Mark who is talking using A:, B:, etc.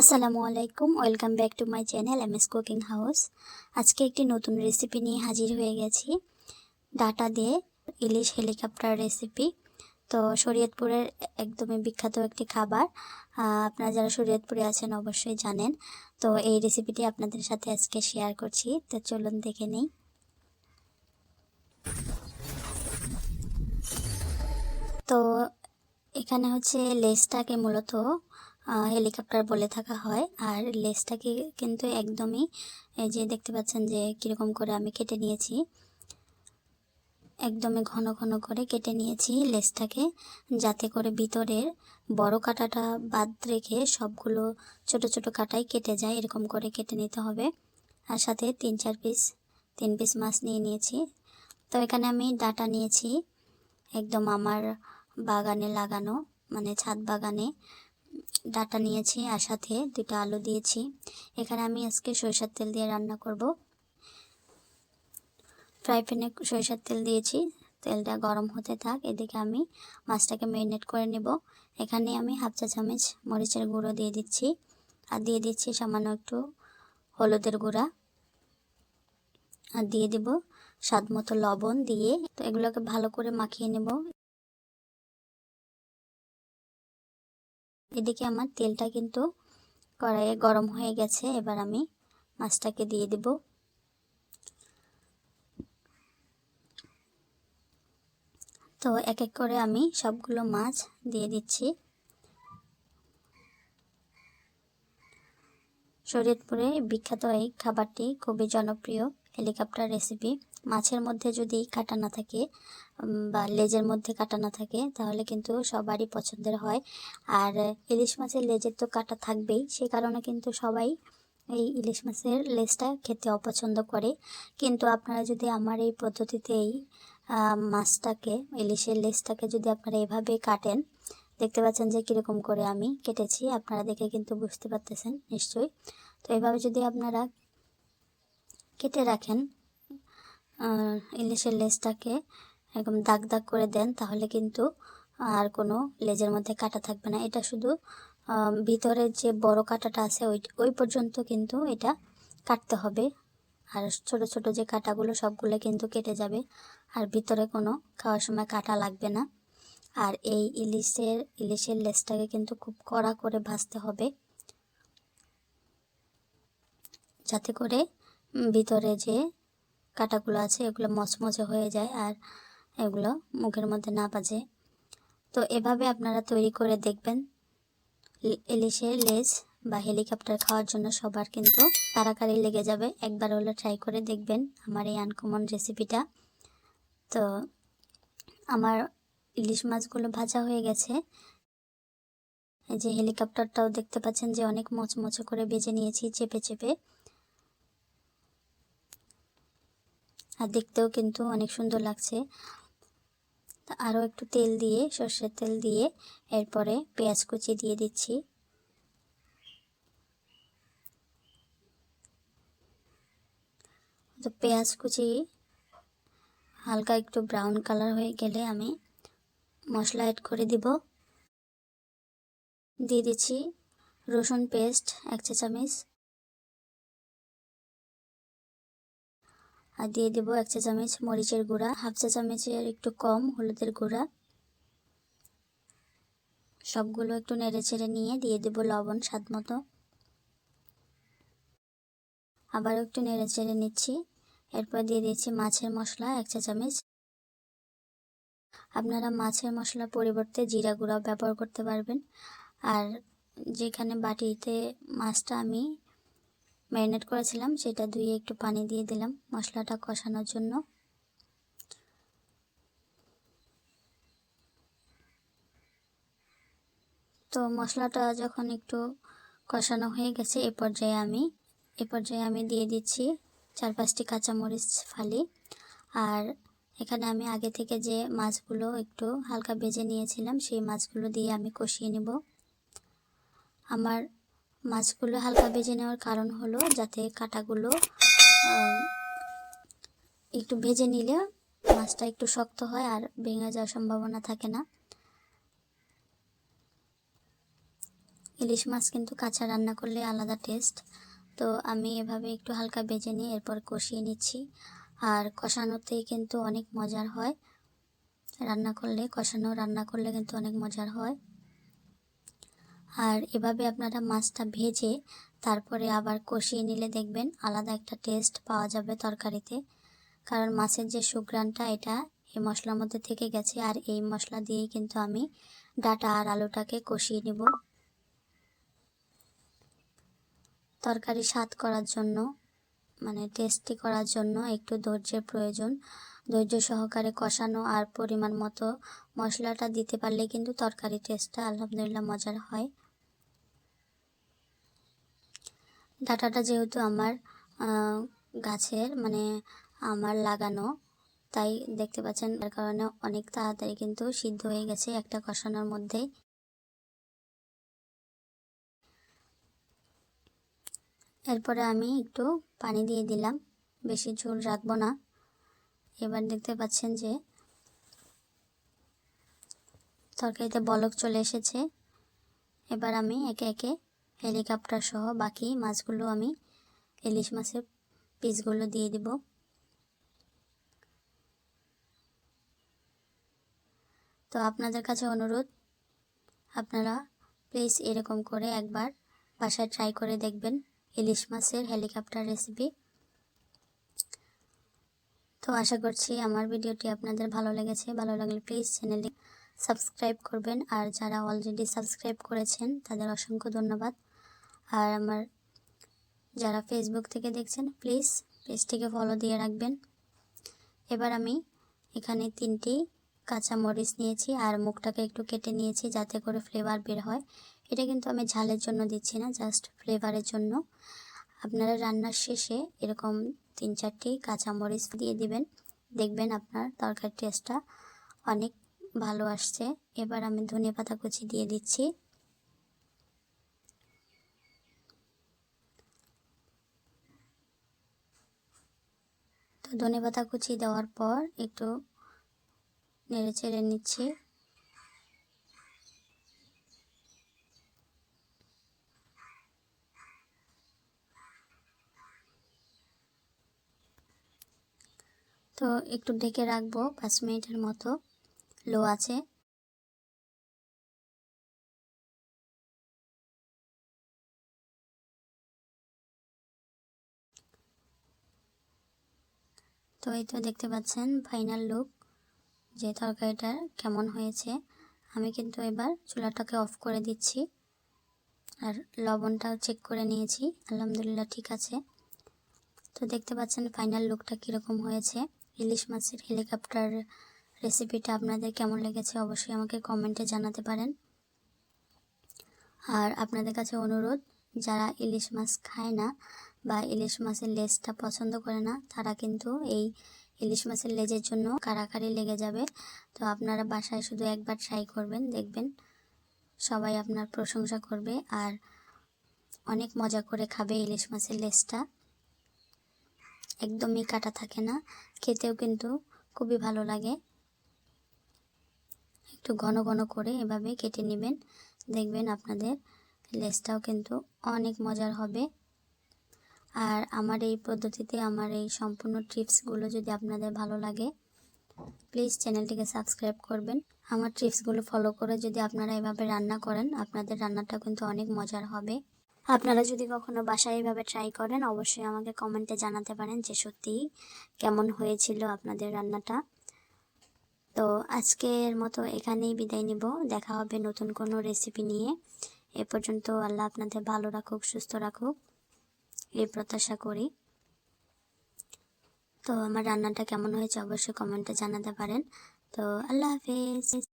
A: আসসালামু আলাইকুম, welcome back to my channel M S cooking house. আজকে একটি নতুন রেসিপি নিয়ে হাজির হয়ে গেছি। ডাটা দিয়ে ইলিশ হেলিকপ্টার রেসিপি তো শরীয়তপুরের একদমই বিখ্যাত একটি খাবার। আপনারা যারা শরীয়তপুরে আছেন অবশ্যই জানেন। তো এই রেসিপিটি আপনাদের সাথে আজকে শেয়ার করছি। তো চলুন দেখে নিই। তো এখানে হচ্ছে লেসটাকে মূলত হেলিকপ্টার বলে থাকা হয়। আর লেসটাকে কিন্তু একদমই, এই যে দেখতে পাচ্ছেন যে কীরকম করে আমি কেটে নিয়েছি। একদমই ঘন ঘন করে কেটে নিয়েছি লেসটাকে যাতে করে ভিতরের বড় কাঁটাটা বাদ রেখে সবগুলো ছোট ছোট কাটাই কেটে যায়, এরকম করে কেটে নিতে হবে। আর সাথে তিন চার পিস, তিন পিস মাছ নিয়ে নিয়েছি। তো এখানে আমি ডাটা নিয়েছি, একদম আমার বাগানে লাগানো মানে ছাদ বাগানে। ডাটা নিয়েছি আর সাথে দুটো আলু দিয়েছি। এখানে আমি আজকে সরিষার তেল দিয়ে রান্না করব। ফ্রাই প্যানে সরিষার তেল দিয়েছি। তেলটা গরম হতে থাক, এদিকে আমি মাছটাকে ম্যারিনেট করে নেব। এখানে আমি হাফ চা চামচ মরিচের গুঁড়ো দিয়ে দিচ্ছি। আর দিয়ে দিচ্ছি সামান্য একটু হলুদের গুঁড়া। আর দিয়ে দেব স্বাদ মতো লবণ দিয়ে। তো এগুলোকে ভালো করে মাখিয়ে নেব। এদিকে আমার তেলটা কিন্তু কড়াইয়ে গরম হয়ে গেছে, এবার আমি মাছটাকে দিয়ে দেব। তো এক এক করে আমি সবগুলো মাছ দিয়ে দিচ্ছি। শরীয়তপুরে বিখ্যাত এই খাবারটি খুবই জনপ্রিয় হেলিকপ্টার রেসিপি। মাছের মধ্যে যদি কাটা না থাকে বা লেজের মধ্যে কাটা না থাকে, তাহলে কিন্তু সবারই পছন্দের হয়। আর ইলিশ মাছের লেজের তো কাটা থাকবেই, সে কারণে কিন্তু সবাই এই ইলিশ মাছের লেজটা খেতে অপছন্দ করে। কিন্তু আপনারা যদি আমার এই পদ্ধতিতে এই মাছটাকে, ইলিশের লেজটাকে যদি আপনারা এভাবে কাটেন, দেখতে পাচ্ছেন যে কীরকম করে আমি কেটেছি, আপনারা দেখে কিন্তু বুঝতে পারতেছেন নিশ্চয়ই। তো এভাবে যদি আপনারা কেটে রাখেন ইলিশের লেজটাকে একদম দাগ দাগ করে দেন তাহলে কিন্তু আর কোনো লেজের মধ্যে কাটা থাকবে না। এটা শুধু আহ, ভিতরের যে বড় কাটাটা আছে ওই ওই পর্যন্ত কিন্তু এটা কাটতে হবে। আর ছোট ছোট যে কাটাগুলো সবগুলো কিন্তু কেটে যাবে। আর ভিতরে কোনো খাওয়ার সময় কাটা লাগবে না। আর এই ইলিশের ইলিশের লেজটাকে কিন্তু খুব কড়া করে ভাজতে হবে। যাতে করে ভিতরে যে কাটাগুলো আছে, এগুলো মচমচে হয়ে যায় আর এগুলো মুখের মধ্যে না বাজে। তো এভাবে আপনারা তৈরি করে দেখবেন। ইলিশের লেজ বা হেলিকপ্টার খাওয়ার জন্য সবার কিন্তু তাড়াতাড়ি লেগে যাবে। একবার হলে ট্রাই করে দেখবেন আমার এই আনকমন রেসিপিটা তো আমার ইলিশ মাছগুলো ভাজা হয়ে গেছে। এই যে হেলিকপ্টারটাও দেখতে পাচ্ছেন যে অনেক মচমচে করে বেজে নিয়েছি চেপে চেপে আর দেখতেও কিন্তু অনেক সুন্দর লাগছে। আরও একটু তেল দিয়ে, সর্ষের তেল দিয়ে এরপরে পেঁয়াজ কুচি দিয়ে দিচ্ছি। তো পেঁয়াজ কুচি হালকা একটু ব্রাউন কালার হয়ে গেলে আমি মশলা অ্যাড করে দিব। দিয়ে দিচ্ছি রসুন পেস্ট এক চা চামচ আর দিয়ে দেবো এক চা চামচ মরিচের গুঁড়া, হাফ চা চামচের একটু কম হলুদের গুঁড়া। সবগুলো একটু নেড়ে চেড়ে নিয়ে দিয়ে দেবো লবণ স্বাদ মতো। আবার একটু নেড়ে চেড়ে নিচ্ছি। এরপর দিয়ে দিচ্ছি মাছের মশলা এক চা চামচ আপনারা মাছের মশলার পরিবর্তে জিরা গুঁড়াও ব্যবহার করতে পারবেন। আর যেখানে বাটিতে মাছটা আমি ম্যারিনেট করেছিলাম, সেটা ধুয়ে একটু পানি দিয়ে দিলাম মশলাটা কষানোর জন্য। তো মশলাটা যখন একটু কষানো হয়ে গেছে, এ পর্যায়ে আমি, এ পর্যায়ে আমি দিয়ে দিচ্ছি চার পাঁচটি কাঁচামরিচ ফালি। আর এখানে আমি আগে থেকে যে মাছগুলো একটু হালকা ভেজে নিয়েছিলাম, সেই মাছগুলো দিয়ে আমি কষিয়ে নেব। আমার মাছগুলো হালকা ভেজে নেওয়ার কারণ হলো যাতে কাটাগুলো একটু ভেজে নিলে মাছটা একটু শক্ত হয় আর ভেঙে যাওয়ার সম্ভাবনা থাকে না। ইলিশ মাছ কিন্তু কাঁচা রান্না করলে আলাদা টেস্ট। তো আমি এভাবে একটু হালকা ভেজে নিয়ে এরপর কষিয়ে নিচ্ছি। আর কষানোতেই কিন্তু অনেক মজার হয়। রান্না করলে, কষানো, রান্না করলে কিন্তু অনেক মজার হয়। আর এভাবে আপনারা মাছটা ভেজে তারপরে আবার কষিয়ে নিলে দেখবেন আলাদা একটা টেস্ট পাওয়া যাবে তরকারিতে। কারণ মাছের যে সুগ্রানটা এটা এই মশলার মধ্যে থেকে গেছে আর এই মশলা দিয়েই কিন্তু আমি ডাটা আর আলুটাকে কষিয়ে নেব। তরকারি স্বাদ করার জন্য মানে টেস্টি করার জন্য একটু ধৈর্যের প্রয়োজন। ধৈর্য সহকারে কষানো আর পরিমাণ মতো মশলাটা দিতে পারলে কিন্তু তরকারি টেস্টটা আলহামদুলিল্লাহ মজার হয়। ডাটাটা যেহেতু আমার গাছের মানে আমার লাগানো, তাই দেখতে পাচ্ছেন তার কারণে অনেক তাড়াতাড়ি কিন্তু সিদ্ধ হয়ে গেছে একটা কষানোর মধ্যেই। এরপরে আমি একটু পানি দিয়ে দিলাম। বেশি ঝোল রাখব না। এবার দেখতে পাচ্ছেন যে তরকারিতে বলক চলে এসেছে। এবার আমি একে একে হেলিকপ্টার সহ বাকি মাছগুলো আমি ইলিশ মাছের পিসগুলো দিয়ে দিব। তো আপনাদের কাছে অনুরোধ, আপনারা প্লিজ এরকম করে একবার বাসায় ট্রাই করে দেখবেন। ইলিশ মাছের হেলিকপ্টার রেসিপি তো আশা করছি আমার ভিডিওটি আপনাদের ভালো লেগেছে। ভালো লাগলে প্লিজ চ্যানেলটি সাবস্ক্রাইব করবেন। আর যারা অলরেডি সাবস্ক্রাইব করেছেন, তাদের অসংখ্য ধন্যবাদ। আর আমার যারা ফেসবুক থেকে দেখছেন প্লিজ পেজটিকে ফলো দিয়ে রাখবেন। এবার আমি এখানে তিনটি কাঁচা মরিচ নিয়েছি, আর মুখটাকে একটু কেটে নিয়েছি যাতে করে ফ্লেভার বের হয়। এটা কিন্তু আমি ঝালের জন্য দিচ্ছি না জাস্ট ফ্লেভারের জন্য। আপনারা রান্নার শেষে এরকম তিন চারটি কাঁচা মরিচ দিয়ে দিবেন। দেখবেন আপনার তরকারি টেস্টটা অনেক ভালো আসছে। এবার আমি ধনে পাতা কুচি দিয়ে দিচ্ছি। তো ধনে পাতা কুচি দেওয়ার পর একটু নেড়ে চেড়ে নিচ্ছি। তো একটু ঢেকে রাখব, পাঁচ মিনিটের মতো। লো আছে। তো এই তো দেখতে পাচ্ছেন ফাইনাল লুক, যে তরকারিটা কেমন হয়েছে। আমি কিন্তু এবার চুলাটাকে অফ করে দিচ্ছি আর লবণটাও চেক করে নিয়েছি। আলহামদুলিল্লাহ ঠিক আছে। তো দেখতে পাচ্ছেন ফাইনাল লুকটা কীরকম হয়েছে। ইলিশ মাছের হেলিকপ্টার রেসিপিটা আপনাদের কেমন লেগেছে অবশ্যই আমাকে কমেন্টে জানাতে পারেন। আর আপনাদের কাছে অনুরোধ, যারা ইলিশ মাছ খায় না বা ইলিশ মাছের লেজটা পছন্দ করে না, তারা কিন্তু এই ইলিশ মাছের লেজের জন্য কারাকারি লেগে যাবে। তো আপনারা বাসায় শুধু একবার ট্রাই করবেন, দেখবেন সবাই আপনার প্রশংসা করবে আর অনেক মজা করে খাবে ইলিশ মাছের লেজটা। একদমই কাটা থাকে না। খেতেও কিন্তু খুবই ভালো লাগে। একটু ঘন ঘন করে এভাবে কেটে নেবেন। দেখবেন আপনাদের লেসটাও কিন্তু অনেক মজার হবে। আর আমার এই পদ্ধতিতে আমার এই সম্পূর্ণ টিপসগুলো যদি আপনাদের ভালো লাগে, প্লিজ চ্যানেলটিকে সাবস্ক্রাইব করবেন। আমার টিপসগুলো ফলো করে যদি আপনারা এভাবে রান্না করেন, আপনাদের রান্নাটা কিন্তু অনেক মজার হবে। আপনারা যদি কখনো বাসায় এইভাবে ট্রাই করেন, অবশ্যই আমাকে কমেন্টে জানাতে পারেন যে সত্যিই কেমন হয়েছিল আপনাদের রান্নাটা। তো আজকের মতো এখানেই বিদায় নিব। দেখা হবে নতুন কোনো রেসিপি নিয়ে। এ পর্যন্ত আল্লাহ আপনাদের ভালো রাখুক, সুস্থ রাখুক। এই প্রত্যাশা করি। তো আমার রান্নাটা কেমন হয়েছে অবশ্যই কমেন্টে জানাতে পারেন। তো আল্লাহ হাফিজ।